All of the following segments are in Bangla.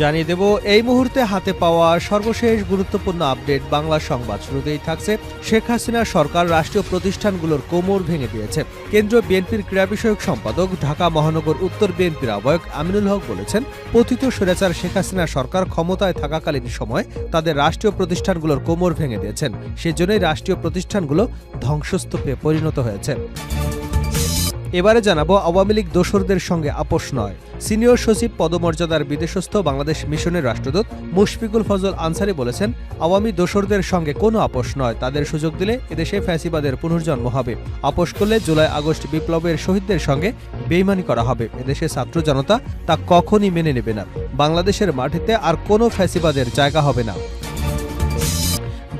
জানিয়ে দেব, এই মুহূর্তে হাতে পাওয়া সর্বশেষ গুরুত্বপূর্ণ আপডেট বাংলা সংবাদ শুরুতেই থাকছে শেখ হাসিনা সরকার রাষ্ট্রীয় প্রতিষ্ঠানগুলোর কোমর ভেঙে দিয়েছে। কেন্দ্রীয় বিএনপির ক্রীড়া বিষয়ক সম্পাদক, ঢাকা মহানগর উত্তর বিএনপির আহ্বায়ক আমিনুল হক বলেছেন পতিত স্বৈরাচার শেখ হাসিনা সরকার ক্ষমতায় থাকাকালীন সময় তাদের রাষ্ট্রীয় প্রতিষ্ঠানগুলোর কোমর ভেঙে দিয়েছেন। সেজন্যই রাষ্ট্রীয় প্রতিষ্ঠানগুলো ধ্বংসস্তূপে পরিণত হয়েছে। এবারে জানাব আওয়ামী লীগ দোসরদের সঙ্গে আপোষ নয়। সিনিয়র সচিব পদমর্যাদার বিদেশস্থ বাংলাদেশ মিশনের রাষ্ট্রদূত মুশফিকুল ফজল আনসারি বলেছেন, আওয়ামী দোসরদের সঙ্গে কোনো আপোষ নয়, তাদের সুযোগ দিলে এদেশে ফ্যাসিবাদের পুনর্জন্ম হবে। আপোষ করলে জুলাই আগস্ট বিপ্লবের শহীদদের সঙ্গে বেইমানি করা হবে। এদেশে ছাত্র জনতা তা কখনই মেনে নেবে না। বাংলাদেশের মাটিতে আর কোনো ফ্যাসিবাদের জায়গা হবে না।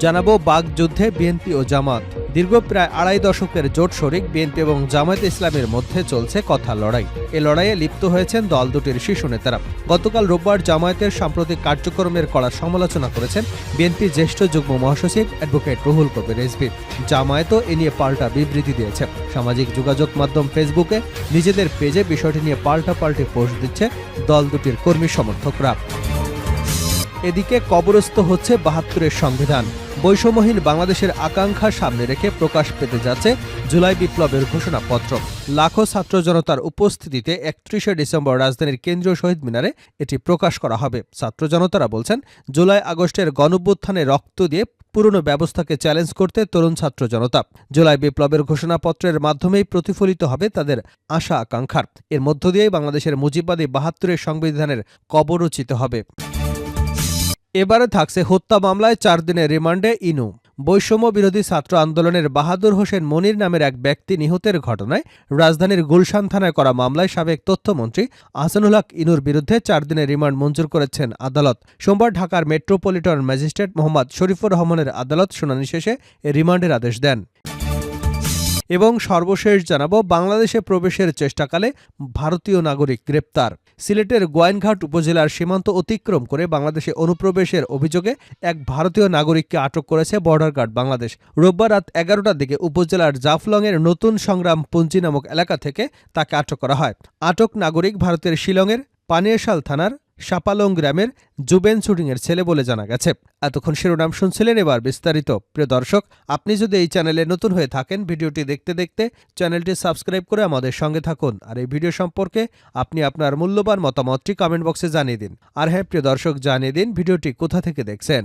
জানাব বাঘ যুদ্ধে বিএনপি ও জামাত। দীর্ঘ প্রায় আড়াই দশকের জোট শরিক, বিএনপি এবং জামায়াত ইসলামের মধ্যে চলছে কথা লড়াই। এ লড়াইয়ে লিপ্ত হয়েছেন দল দুটির শীর্ষ নেতারা। গতকাল রোববার জামায়াতের সাম্প্রতিক কার্যক্রমের কড়া সমালোচনা করেছেন বিএনপির জ্যেষ্ঠ যুগ্ম মহাসচিব অ্যাডভোকেট রুহুল কবির রিজভী জামায়াতও এ নিয়ে পাল্টা বিবৃতি দিয়েছে। সামাজিক যোগাযোগ মাধ্যম ফেসবুকে নিজেদের পেজে বিষয়টি নিয়ে পাল্টা পাল্টে পোস্ট দিচ্ছে দল দুটির কর্মী সমর্থকরা। এদিকে কবরস্থ হচ্ছে বাহাত্তরের সংবিধান। বৈষম্যহীন বাংলাদেশের আকাঙ্ক্ষা সামনে রেখে প্রকাশ পেতে যাচ্ছে জুলাই বিপ্লবের ঘোষণাপত্র। লাখো ছাত্র জনতার উপস্থিতিতে একত্রিশে ডিসেম্বর রাজধানীর কেন্দ্রীয় শহীদ মিনারে এটি প্রকাশ করা হবে। ছাত্র জনতারা বলছেন, জুলাই আগস্টের গণভ্যুত্থানে রক্ত দিয়ে পুরনো ব্যবস্থাকে চ্যালেঞ্জ করতে তরুণ ছাত্র জনতা। জুলাই বিপ্লবের ঘোষণাপত্রের মাধ্যমেই প্রতিফলিত হবে তাদের আশা আকাঙ্ক্ষার এর মধ্য দিয়েই বাংলাদেশের মুজিববাদী বাহাত্তরের সংবিধানের কবরচিত হবে। এবারে থাকছে হত্যা মামলায় চার দিনের রিমান্ডে ইনু। বৈষম্য বিরোধী ছাত্র আন্দোলনের বাহাদুর হোসেন মনির নামের এক ব্যক্তি নিহতের ঘটনায় রাজধানীর গুলশান থানায় করা মামলায় সাবেক তথ্যমন্ত্রী আহসানুল ইনুর বিরুদ্ধে চার দিনের রিমান্ড মঞ্জুর করেছেন আদালত। সোমবার ঢাকার মেট্রোপলিটন ম্যাজিস্ট্রেট মোহাম্মদ শরীফুর রহমানের আদালত শুনানি শেষে রিমান্ডের আদেশ দেন। এবং সর্বশেষ জানাব, বাংলাদেশে প্রবেশের চেষ্টাকালে ভারতীয় নাগরিক গ্রেপ্তার। সিলেটের গোয়াইনঘাট উপজেলার সীমান্ত অতিক্রম করে বাংলাদেশে অনুপ্রবেশের অভিযোগে এক ভারতীয় নাগরিককে আটক করেছে বর্ডার গার্ড বাংলাদেশ। রোববার রাত এগারোটার দিকে উপজেলার জাফলংয়ের নতুন সংগ্রাম পুঞ্জি নামক এলাকা থেকে তাকে আটক করা হয়। আটক নাগরিক ভারতের শিলংয়ের পানিয়াশাল থানার সাপালং গ্রামের জুবেন শুটিংয়ের ছেলে বলে জানা গেছে। এতক্ষণ শিরোনাম শুনছিলেন এবার বিস্তারিত। প্রিয় দর্শক, আপনি যদি এই চ্যানেলে নতুন হয়ে থাকেন, ভিডিওটি দেখতে দেখতে চ্যানেলটি সাবস্ক্রাইব করে আমাদের সঙ্গে থাকুন। আর এই ভিডিও সম্পর্কে আপনি আপনার মূল্যবান মতামতটি কমেন্ট বক্সে জানিয়ে দিন। আর হ্যাঁ প্রিয় দর্শক, জানিয়ে দিন ভিডিওটি কোথা থেকে দেখছেন।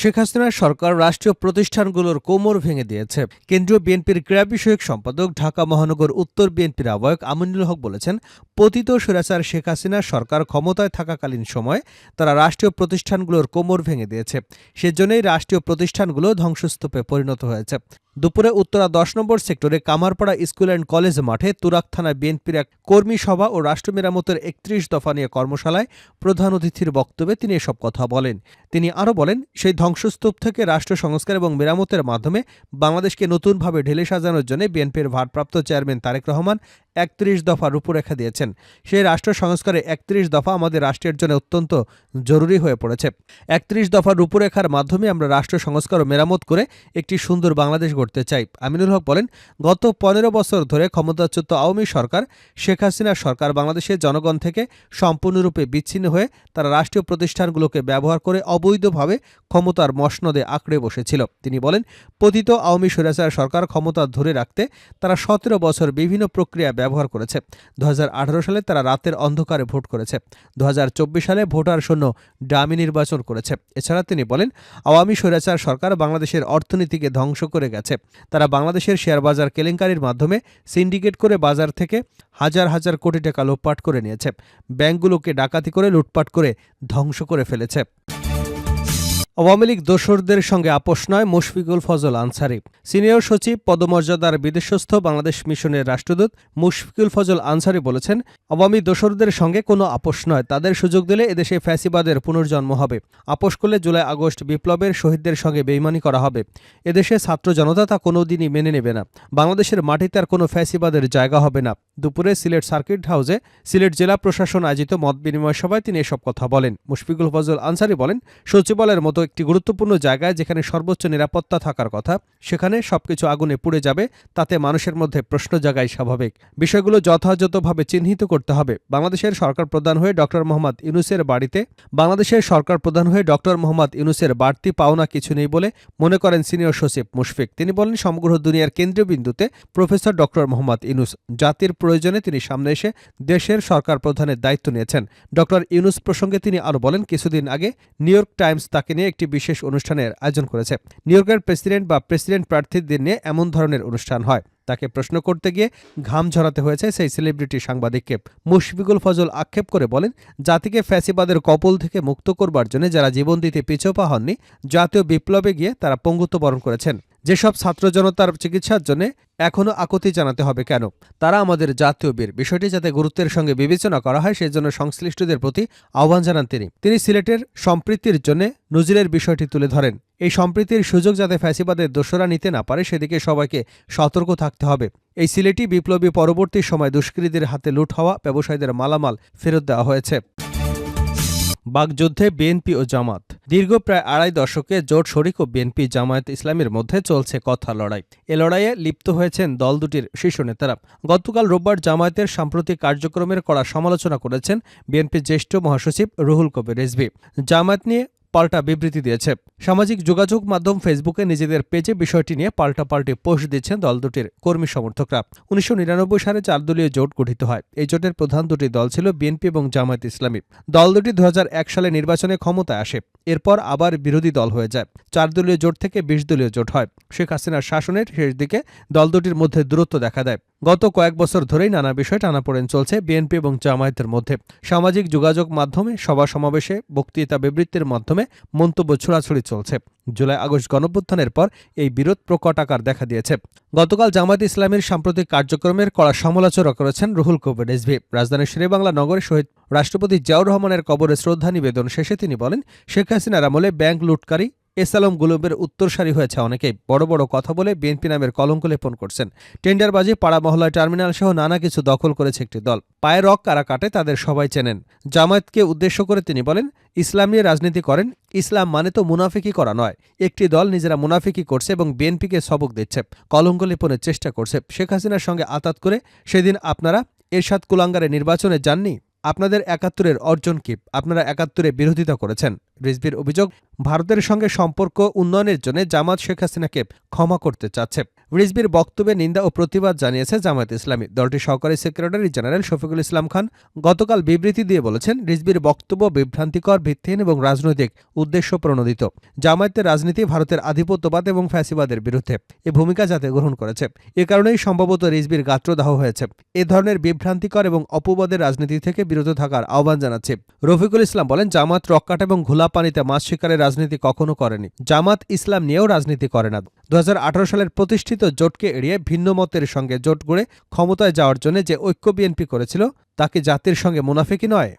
শেখ হাসিনার সরকার রাষ্ট্রীয় প্রতিষ্ঠানগুলোর কোমর ভেঙে দিয়েছে। কেন্দ্রীয় বিএনপির ক্রীড়া বিষয়ক সম্পাদক ঢাকা মহানগর উত্তর বিএনপির আহ্বায়ক আমিনুল হক বলেছেন, পতিত সুরাচার শেখ হাসিনার সরকার ক্ষমতায় থাকাকালীন সময় তারা রাষ্ট্রীয় প্রতিষ্ঠানগুলোর কোমর ভেঙে দিয়েছে। সেজন্যই রাষ্ট্রীয় প্রতিষ্ঠানগুলো ধ্বংসস্তূপে পরিণত হয়েছে। দুপুরে উত্তরা দশ নম্বর সেক্টরে কামারপাড়া স্কুল অ্যান্ড কলেজ মাঠে তুরাক থানা বিএনপির এক কর্মী সভা ও রাষ্ট্র মেরামতের একত্রিশ দফা নিয়ে কর্মশালায় প্রধান অতিথির বক্তব্যে তিনি এসব কথা বলেন। তিনি আরও বলেন, সেই ধ্বংসস্তূপ থেকে রাষ্ট্র সংস্কার এবং মেরামতের মাধ্যমে বাংলাদেশকে নতুনভাবে ঢেলে সাজানোর জন্য বিএনপির ভারপ্রাপ্ত চেয়ারম্যান তারেক রহমান একত্রিশ দফা রূপরেখা দিয়েছেন। সেই রাষ্ট্র সংস্কারে একত্রিশ দফা আমাদের রাষ্ট্রের জন্য অত্যন্ত জরুরি হয়ে পড়েছে। একত্রিশ দফা রূপরেখার মাধ্যমে আমরা রাষ্ট্র সংস্কার ও মেরামত করে একটি সুন্দর বাংলাদেশ গড়তে চাই। আমিনুল হক বলেন, গত পনেরো বছর ধরে ক্ষমতাচ্যুত আওয়ামী সরকার, শেখ হাসিনা সরকার বাংলাদেশের জনগণ থেকে সম্পূর্ণরূপে বিচ্ছিন্ন হয়ে তারা রাষ্ট্রীয় প্রতিষ্ঠানগুলোকে ব্যবহার করে অবৈধভাবে ক্ষমতার মসনদে আঁকড়ে বসেছিল। তিনি বলেন, পতিত আওয়ামী স্বৈরাচার সরকার ক্ষমতা ধরে রাখতে তারা সতেরো বছর বিভিন্ন প্রক্রিয়া ব্যবহার করেছে। দু হাজার আঠারো সালে তারা রাতের অন্ধকারে ভোট করেছে। দু হাজার চব্বিশ সালে ভোটার শূন্য ডামি নির্বাচন করেছে। এছাড়া তিনি বলেন, আওয়ামী স্বৈরাচার সরকার বাংলাদেশের অর্থনীতিকে ধ্বংস করে গেছে। তারা বাংলাদেশের শেয়ার বাজার কেলেঙ্কারির মাধ্যমে সিন্ডিকেট করে বাজার থেকে হাজার হাজার কোটি টাকা লোপাট করে নিয়েছে। ব্যাংকগুলোকে ডাকাতি করে লুটপাট করে ধ্বংস করে ফেলেছে। আওয়ামী লীগ দোসরদের সঙ্গে আপোষ নয় মুশফিকুল ফজল আনসারি। সিনিয়র সচিব, পদমর্যাদার বিদেশস্থ বাংলাদেশ মিশনের রাষ্ট্রদূত মুশফিকুল ফজল আনসারি বলেছেন, আওয়ামী দোসরদের সঙ্গে কোনো আপোষ নয়, তাদের সুযোগ দিলে এদেশে ফ্যাসিবাদের পুনর্জন্ম হবে। আপোষ করলে জুলাই আগস্ট বিপ্লবের শহীদদের সঙ্গে বেইমানি করা হবে। এদেশে ছাত্র জনতা তা কোনোদিনই মেনে নেবে না। বাংলাদেশের মাটিতে আর কোনো ফ্যাসিবাদের জায়গা হবে না। দুপুরে সিলেট সার্কিট হাউসে সিলেট জেলা প্রশাসন আয়োজিত মত বিনিময় সভায় তিনি এসব কথা বলেন। মুশফিকুল ফজল আনসারি বলেন, সচিবালয়ের মতো একটি গুরুত্বপূর্ণ জায়গায় যেখানে সর্বোচ্চ নিরাপত্তা থাকার কথা, সেখানে সবকিছু আগুনে পুড়ে যাবে, তাতে মানুষের মধ্যে প্রশ্ন জাগাই স্বাভাবিক। বিষয়গুলো যথাযথভাবে চিহ্নিত করতে হবে। বাংলাদেশের সরকার প্রধান হয়ে ডক্টর মোহাম্মদ ইউনুসের বাড়িতে, বাংলাদেশের সরকার প্রধান হয়ে ডক্টর মোহাম্মদ ইউনুসের বাড়তি পাওনা কিছু নেই বলে মনে করেন সিনিয়র সচিব মুশফিক। তিনি বলেন, সমগ্র দুনিয়ার কেন্দ্রীয় বিন্দুতে প্রফেসর ডক্টর মোহাম্মদ ইউনুস জাতির প্রয়োজনে তিনি সামনে এসে দেশের সরকার প্রধানের দায়িত্ব নিয়েছেন। ডক্টর ইউনুস প্রসঙ্গে তিনি আরও বলেন, কিছুদিন আগে নিউ ইয়র্ক টাইমস তাকে নিয়ে একটি বিশেষ অনুষ্ঠানের আয়োজন করেছে। নিউ ইয়র্কের প্রেসিডেন্ট বা প্রেসিডেন্ট প্রার্থীদের নিয়ে এমন ধরনের অনুষ্ঠান হয়। তাকে প্রশ্ন করতে গিয়ে ঘাম ঝরাতে হয়েছে সেই সেলিব্রিটি সাংবাদিককে। মুশফিকুল ফজল আক্ষেপ করে বলেন, জাতিকে ফ্যাসিবাদের কপল থেকে মুক্ত করবার জন্য যারা জীবন দিতে পিছোপা হননি, জাতীয় বিপ্লবে গিয়ে তারা পঙ্গুত্ব বরণ করেছেন। যেসব ছাত্র জনতার চিকিৎসার জন্য এখনও আকুতি জানাতে হবে কেন? তারা আমাদের জাতীয় বীর। বিষয়টি যাতে গুরুত্বের সঙ্গে বিবেচনা করা হয়, সেজন্য সংশ্লিষ্টদের প্রতি আহ্বান জানান তিনি। তিনি সিলেটের সম্প্রীতির জন্য নজিরের বিষয়টি তুলে ধরেন। এই সম্প্রীতির সুযোগ যাতে ফ্যাসিবাদের দোসরা নিতে না পারে, সেদিকে সবাইকে সতর্ক থাকতে হবে। এই সিলেটি বিপ্লবী পরবর্তী সময় দুষ্কৃতীদের হাতে লুট হওয়া, ব্যবসায়ীদের মালামাল ফেরত দেওয়া হয়েছে। বাগযুদ্ধে বিএনপি ও জামাত। দীর্ঘ প্রায় আড়াই দশকে জোট শরিক ও বিএনপি জামায়াত ইসলামের মধ্যে চলছে কথা লড়াই। এ লড়াইয়ে লিপ্ত হয়েছেন দল দুটির শীর্ষ নেতারা। গতকাল রোববার জামায়াতের সাম্প্রতিক কার্যক্রমের কড়া সমালোচনা করেছেন বিএনপির জ্যেষ্ঠ মহাসচিব রুহুল কবির রেজবি জামায়াত নিয়ে পাল্টা বিবৃতি দিয়েছে। সামাজিক যোগাযোগ মাধ্যম ফেসবুকে নিজেদের পেজে বিষয়টি নিয়ে পাল্টাপাল্টি পোস্ট দিচ্ছেন দল দুটির কর্মী সমর্থকরা। উনিশশো নিরানব্বই সালে চার দলীয় জোট গঠিত হয়। এই জোটের প্রধান দুটি দল ছিল বিএনপি এবং জামায়াত ইসলামী। দল দুটি দুহাজার এক সালে নির্বাচনে ক্ষমতায় আসে। এরপর আবার বিরোধী দল হয়ে যায়। চার দলীয় জোট থেকে বিশ দলীয় জোট হয়। শেখ হাসিনার শাসনের শেষ দিকে দল দুটির মধ্যে দূরত্ব দেখা দেয়। গত কয়েক বছর ধরেই নানা বিষয় টানাপোড়েন চলছে বিএনপি এবং জামায়াতের মধ্যে। সামাজিক যোগাযোগ মাধ্যমে, সভা সমাবেশে, বক্তৃতা বিবৃতির মাধ্যমে মন্তব্য ছড়াছড়ি চলছে। জুলাই, আগস্ট গণভ্যুত্থানের পর এই বিরোধ প্রকট আকার দেখা দিয়েছে। গতকাল জামায়াত ইসলামের সাম্প্রতিক কার্যক্রমের কড়া সমালোচনা করেছেন রুহুল কবির রিজভি রাজধানীর শেরেবাংলা নগরে শহীদ রাষ্ট্রপতি জিয়াউর রহমানের কবরে শ্রদ্ধা নিবেদন শেষে তিনি বলেন, শেখ হাসিনার আমলে ব্যাংক লুটকারী এসালম গুলবের উত্তরসারি হয়েছে। অনেকেই বড় বড় কথা বলে বিএনপি নামের কলঙ্ক লেপন করছেন। টেন্ডারবাজি, পাড়া মহল্লায় টার্মিনাল সহ নানা কিছু দখল করেছে একটি দল। পায়ে রক কারা কাটে তাদের সবাই চেনেন। জামায়াতকে উদ্দেশ্য করে তিনি বলেন, ইসলাম নিয়ে রাজনীতি করেন। ইসলাম মানে তো মুনাফিকি করা নয়। একটি দল নিজেরা মুনাফিকি করছে এবং বিএনপিকে সবক দিচ্ছে। কলঙ্ক লেপনের চেষ্টা করছে। শেখ হাসিনার সঙ্গে আতাত করে সেদিন আপনারা এরশাদ কুলাঙ্গারে নির্বাচনে যাননি? আপনাদের একাত্তরের অর্জন কি আপনারা একাত্তরে বিরোধিতা করেছেন। রিজভির অভিযোগ, ভারতের সঙ্গে সম্পর্ক উন্নয়নের জন্য জামাত শেখ হাসিনাকে ক্ষমা করতে চাচ্ছে। রিজবির বক্তব্যে নিন্দা ও প্রতিবাদ জানিয়েছে জামায়াত ইসলামী। দলটির সহকারী সেক্রেটারি জেনারেল শফিকুল ইসলাম খান গতকাল বিবৃতি দিয়ে বলেছেন রিজবির বক্তব্য বিভ্রান্তিকর, ভিত্তিহীন এবং রাজনৈতিক উদ্দেশ্য প্রণোদিত। জামায়াতের রাজনীতি ভারতের আধিপত্যবাদ এবং ফ্যাসিবাদের বিরুদ্ধে এ ভূমিকা যাতে গ্রহণ করেছে। এ কারণেই সম্ভবত রিজবির গাত্রদাহ হয়েছে। এ ধরনের বিভ্রান্তিকর এবং অপবাদের রাজনীতি থেকে বিরত থাকার আহ্বান জানাচ্ছে। রফিকুল ইসলাম বলেন, জামাত রক্কাট এবং ঘোলা পানিতে মাছ শিকারের রাজনীতি কখনো করেনি। জামাত ইসলাম নিয়েও রাজনীতি করে না। দু সালের প্রতিষ্ঠিত জোটকে এড়িয়ে ভিন্ন মতের সঙ্গে জোট গড়ে ক্ষমতায় যাওয়ার জন্য যে ঐক্য বিএনপি করেছিল তাকে জাতির সঙ্গে মুনাফিকি নয়?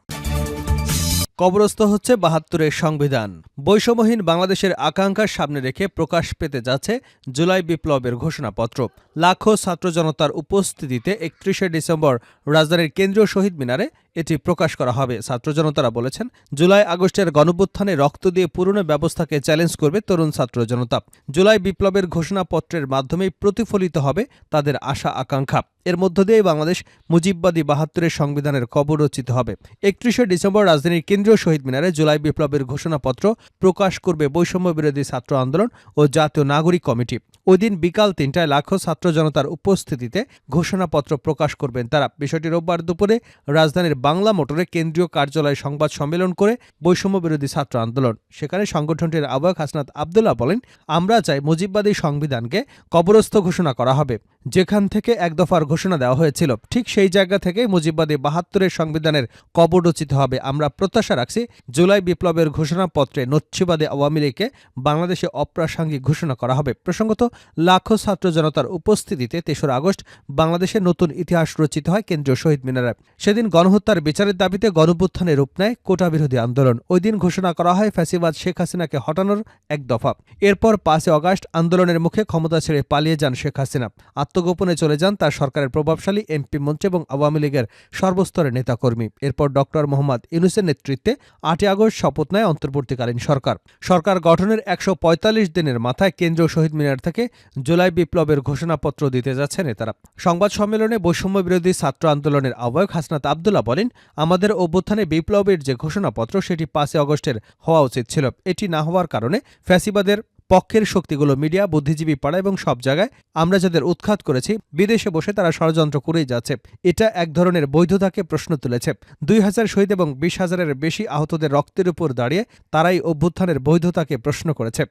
কবরস্থ হচ্ছে বাহাত্তরের সংবিধান। বৈষম্যহীন বাংলাদেশের আকাঙ্ক্ষার সামনে রেখে প্রকাশ পেতে যাচ্ছে জুলাই বিপ্লবের ঘোষণাপত্র। লাখো ছাত্র জনতার উপস্থিতিতে একত্রিশে ডিসেম্বর রাজধানীর কেন্দ্রীয় শহীদ মিনারে এটি প্রকাশ করা হবে। ছাত্র জনতারা বলেছেন, জুলাই আগস্টের গণভ্যুত্থানে রক্ত দিয়ে পুরনো ব্যবস্থাকে চ্যালেঞ্জ করবে তরুণ ছাত্র জনতা। জুলাই বিপ্লবের ঘোষণাপত্রের মাধ্যমেই প্রতিফলিত হবে তাদের আশা আকাঙ্ক্ষা। এর মধ্য দিয়ে বাংলাদেশ মুজিববাদী বাহাত্তরের সংবিধানের কবর রচিত হবে। একত্রিশে ডিসেম্বর রাজধানীর কেন্দ্রীয় শহীদ মিনারে জুলাই বিপ্লবের ঘোষণাপত্র প্রকাশ করবে বৈষম্য বিরোধী ছাত্র আন্দোলন ও জাতীয় নাগরিক কমিটি। ওই দিন বিকাল তিনটায় লাখো ছাত্র জনতার উপস্থিতিতে ঘোষণাপত্র প্রকাশ করবেন তারা। বিষয়টি রোববার দুপুরে রাজধানীর বাংলা মোটরে কেন্দ্রীয় কার্যালয়ে সংবাদ সম্মেলন করে বৈষম্য বিরোধী ছাত্র আন্দোলন। সেখানে সংগঠনটির আহ্বায়ক হাসনাত আবদুল্লাহ বলেন, আমরা চাই মুজিববাদী সংবিধানকে কবরস্থ ঘোষণা করা হবে। যেখান থেকে এক দফার ঘোষণা দেওয়া হয়েছিল, ঠিক সেই জায়গা থেকে মুজিববাদী বাহাত্তরের সংবিধানের কবর রচিত হবে। আমরা প্রত্যাশা রাখছি জুলাই বিপ্লবের ঘোষণাপত্রে নচ্ছিবাদী আওয়ামী লীগকে বাংলাদেশে অপ্রাসঙ্গিক ঘোষণা করা হবে। প্রসঙ্গত, লাখো ছাত্র জনতার উপস্থিতিতে তেসরা আগস্ট বাংলাদেশের নতুন ইতিহাস রচিত হয় কেন্দ্রীয় শহীদ মিনারে। সেদিন গণহত্যার হত্যার বিচারের দাবিতে গণপুত্থানে রূপ নেয় কোটা বিরোধী আন্দোলন। ওই দিন ঘোষণা করা হয় ফ্যাসিবাদ শেখ হাসিনাকে হটানোর এক দফা। এরপর পাঁচই অগাস্ট আন্দোলনের মুখে ক্ষমতা ছেড়ে পালিয়ে যান শেখ হাসিনা। আত্মগোপনে চলে যান তার সরকারের প্রভাবশালী এমপি মঞ্চ এবং আওয়ামী লীগের সর্বস্তরের নেতাকর্মী। এরপর ডক্টর মোহাম্মদ ইউনুসের নেতৃত্বে আটই আগস্ট শপথ নেয় অন্তর্বর্তীকালীন সরকার। সরকার গঠনের একশো পঁয়তাল্লিশ দিনের মাথায় কেন্দ্রীয় শহীদ মিনার থেকে জুলাই বিপ্লবের ঘোষণাপত্র দিতে যাচ্ছে নেতারা। সংবাদ সম্মেলনে বৈষম্য বিরোধী ছাত্র আন্দোলনের আহ্বায়ক হাসনাত আবদুল্লাহ বলেন আমাদের অভ্যুত্থানে বিপ্লবের যে ঘোষণাপত্র সেটি পাঁচই অগস্টের হওয়া উচিত ছিল। এটি না হওয়ার কারণে ফ্যাসিবাদের পক্ষের শক্তিগুলো মিডিয়া, বুদ্ধিজীবী পাড়া এবং সব জায়গায় আমরা যাদের উৎখাত করেছি, বিদেশে বসে তারা ষড়যন্ত্র করেই যাচ্ছে। এটা এক ধরনের বৈধতাকে প্রশ্ন তুলেছে। দুই হাজার শহীদ এবং বিশ হাজারের বেশি আহতদের রক্তের উপর দাঁড়িয়ে তারাই অভ্যুত্থানের বৈধতাকে প্রশ্ন করেছে।